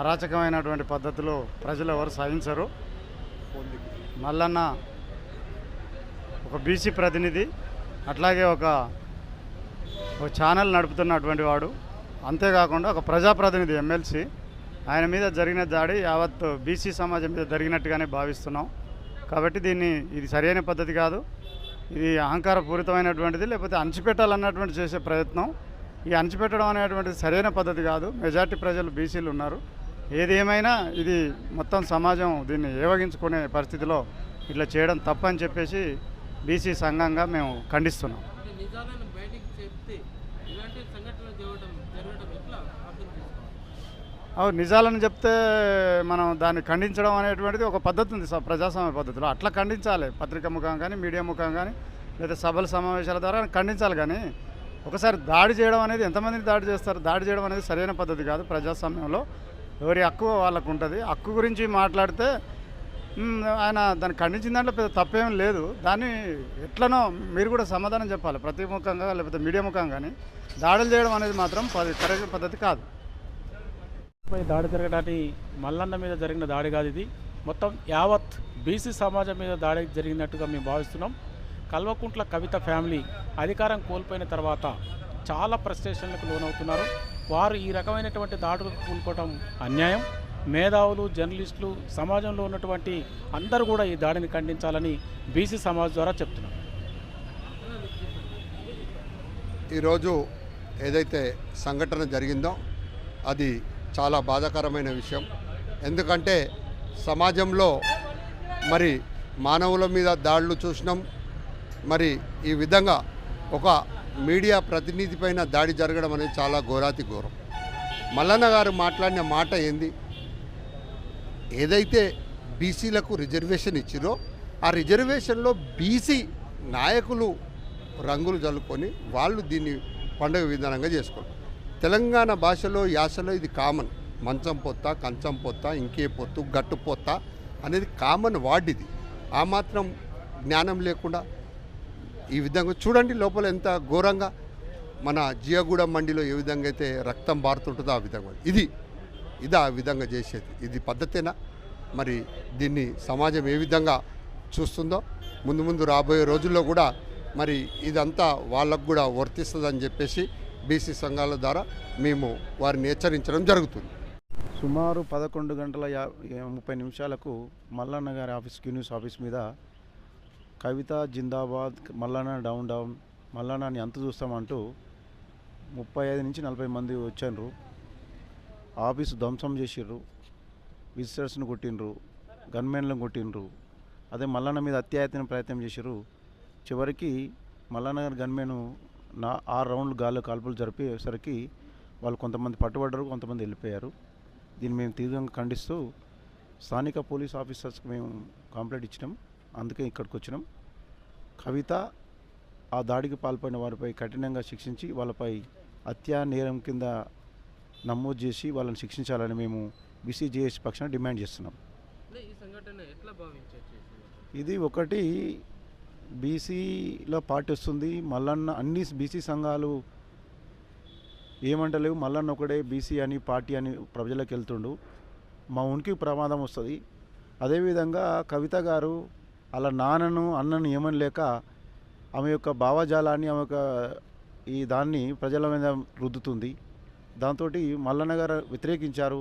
అరాచకమైనటువంటి పద్ధతిలో ప్రజలు ఎవరు సహించరు మల్లన్న ఒక బీసీ ప్రతినిధి అట్లాగే ఒక ఒక ఛానల్ నడుపుతున్నటువంటి వాడు. అంతేకాకుండా ఒక ప్రజాప్రతినిధి ఎమ్మెల్సీ. ఆయన మీద జరిగిన దాడి యావత్ బీసీ సమాజం మీద జరిగినట్టుగానే భావిస్తున్నాం. కాబట్టి దీన్ని ఇది సరైన పద్ధతి కాదు. ఇది అహంకారపూరితమైనటువంటిది లేకపోతే అణచిపెట్టాలన్నటువంటి చేసే ప్రయత్నం. ఈ అణచిపెట్టడం అనేటువంటిది సరైన పద్ధతి కాదు. మెజార్టీ ప్రజలు బీసీలు ఉన్నారు. ఏది ఏమైనా ఇది మొత్తం సమాజం దీన్ని ఏవగించుకునే పరిస్థితిలో ఇట్లా చేయడం తప్పని చెప్పేసి బీసీ సంఘంగా మేము ఖండిస్తున్నాం. అవు నిజాలను చెప్తే మనం దాన్ని ఖండించడం అనేటువంటిది ఒక పద్ధతి ఉంది ప్రజాస్వామ్య పద్ధతిలో. అట్లా ఖండించాలి పత్రిక ముఖం కానీ మీడియా ముఖం కానీ లేదా సభల సమావేశాల ద్వారా ఖండించాలి కానీ ఒకసారి దాడి చేయడం అనేది ఎంతమందిని దాడి చేస్తారు? దాడి చేయడం అనేది సరైన పద్ధతి కాదు ప్రజాస్వామ్యంలో. ఎవరి హక్కు వాళ్ళకు ఉంటుంది. హక్కు గురించి మాట్లాడితే ఆయన దాన్ని ఖండించిన దాంట్లో పెద్ద తప్పేం లేదు. దాన్ని ఎట్లనో మీరు కూడా సమాధానం చెప్పాలి. ప్రతి ముఖంగా లేకపోతే మీడియా ముఖంగా కానీ దాడులు చేయడం అనేది మాత్రం పది కరెక్ట్ పద్ధతి కాదు. దాడి జరగడానికి మల్లన్న మీద జరిగిన దాడి కాదు ఇది. మొత్తం యావత్ బీసీ సమాజం మీద దాడి జరిగినట్టుగా మేము భావిస్తున్నాం. కల్వకుంట్ల కవిత ఫ్యామిలీ అధికారం కోల్పోయిన తర్వాత చాలా ఫ్రస్ట్రేషన్లకు లోనవుతున్నారు. వారు ఈ రకమైనటువంటి దాడులకు కూలుకోవడం అన్యాయం. మేధావులు జర్నలిస్టులు సమాజంలో ఉన్నటువంటి అందరూ కూడా ఈ దాడిని ఖండించాలని బీసీ సమాజ్ ద్వారా చెప్తున్నారు. ఈరోజు ఏదైతే సంఘటన జరిగిందో అది చాలా బాధాకరమైన విషయం. ఎందుకంటే సమాజంలో మరి మానవుల మీద దాడులు చూసినాం. మరి ఈ విధంగా ఒక మీడియా ప్రతినిధి పైన దాడి జరగడం అనేది చాలా ఘోరాతి ఘోరం. మల్లన్న గారు మాట్లాడిన మాట ఏంది? ఏదైతే బీసీలకు రిజర్వేషన్ ఇచ్చిరో ఆ రిజర్వేషన్లో బీసీ నాయకులు రంగులు జల్లుకొని వాళ్ళు దీన్ని పండుగ విధానంగా చేసుకోరు తెలంగాణ భాషలో యాసలో ఇది కామన్. మంచం పొత్త కంచం పొత్త ఇంకే పొత్తు గట్టు పొత్త అనేది కామన్ వార్డ్ ఇది. ఆ మాత్రం జ్ఞానం లేకుండా ఈ విధంగా చూడండి లోపల ఎంత ఘోరంగా మన జియగూడ మండిలో ఏ విధంగా అయితే రక్తం బారుతుంటుందో ఆ విధంగా ఇది ఇది ఆ విధంగా చేసేది. ఇది పద్ధతేనా? మరి దీన్ని సమాజం ఏ విధంగా చూస్తుందో ముందు ముందు రాబోయే రోజుల్లో కూడా మరి ఇదంతా వాళ్ళకు కూడా వర్తిస్తుందని చెప్పేసి బీసీ సంఘాల ద్వారా మేము వారిని హెచ్చరించడం జరుగుతుంది. సుమారు పదకొండు గంటల యా ముప్పై నిమిషాలకు మల్లన్న గారి ఆఫీస్ క్యూ న్యూస్ ఆఫీస్ మీద కవిత జిందాబాద్ మల్లన్న డౌన్ డౌన్ మల్లన్నని అంత చూస్తామంటూ ముప్పై ఐదు నుంచి నలభై మంది వచ్చారు ఆఫీసు ధ్వంసం చేసిర్రు. విజిటర్స్ని కొట్టిండ్రు. గన్మెన్లను కొట్టిండ్రు. అదే మల్లన్న మీద అత్యాయత్న ప్రయత్నం చేసిర్రు. చివరికి మల్లన్న గన్మెన్ నా ఆరు రౌండ్లు గాల్లో కాల్పులు జరిపేసరికి వాళ్ళు కొంతమంది పట్టుబడ్డారు కొంతమంది వెళ్ళిపోయారు. దీన్ని మేము తీవ్రంగా ఖండిస్తూ స్థానిక పోలీస్ ఆఫీసర్స్కి మేము కంప్లైంట్ ఇచ్చినాం. అందుకే ఇక్కడికి వచ్చినాం కవిత ఆ దాడికి పాల్పడిన వారిపై కఠినంగా శిక్షించి వాళ్ళపై హత్యా నేరం కింద నమోదు చేసి వాళ్ళని శిక్షించాలని మేము బీసీజేఎస్ పక్షాన డిమాండ్ చేస్తున్నాం. ఇది ఒకటి బీసీలో పార్టీ వస్తుంది మల్లన్న అన్ని బీసీ సంఘాలు ఏమంటలేవు. మల్లన్న ఒకడే బీసీ అని పార్టీ అని ప్రజలకు వెళ్తుండు. మా ఉనికి ప్రమాదం వస్తుంది. అదేవిధంగా కవిత గారు అలా నాన్నను అన్నను ఏమని లేక ఆమె యొక్క భావజాలాన్ని ఆమె యొక్క ఈ దాన్ని ప్రజల మీద రుద్దుతుంది. దాంతో మల్లన్న గారు వ్యతిరేకించారు.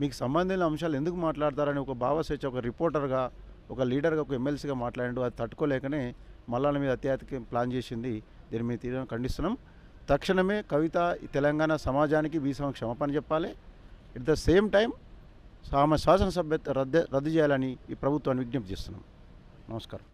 మీకు సంబంధించిన అంశాలు ఎందుకు మాట్లాడతారని ఒక భావస్వేచ్ఛ ఒక రిపోర్టర్గా ఒక లీడర్గా ఒక ఎమ్మెల్సీగా మాట్లాడిండు అది తట్టుకోలేకనే మల్లన్న మీద అత్యాధిక ప్లాన్ చేసింది. దీని మీద తీరం ఖండిస్తున్నాం. తక్షణమే కవిత తెలంగాణ సమాజానికి బీసమ క్షమాపణ చెప్పాలి. ఎట్ ద సేమ్ టైం ఆమె శాసనసభ్యత రద్దు రద్దు చేయాలని ఈ ప్రభుత్వాన్ని విజ్ఞప్తి చేస్తున్నాం. నమస్కారం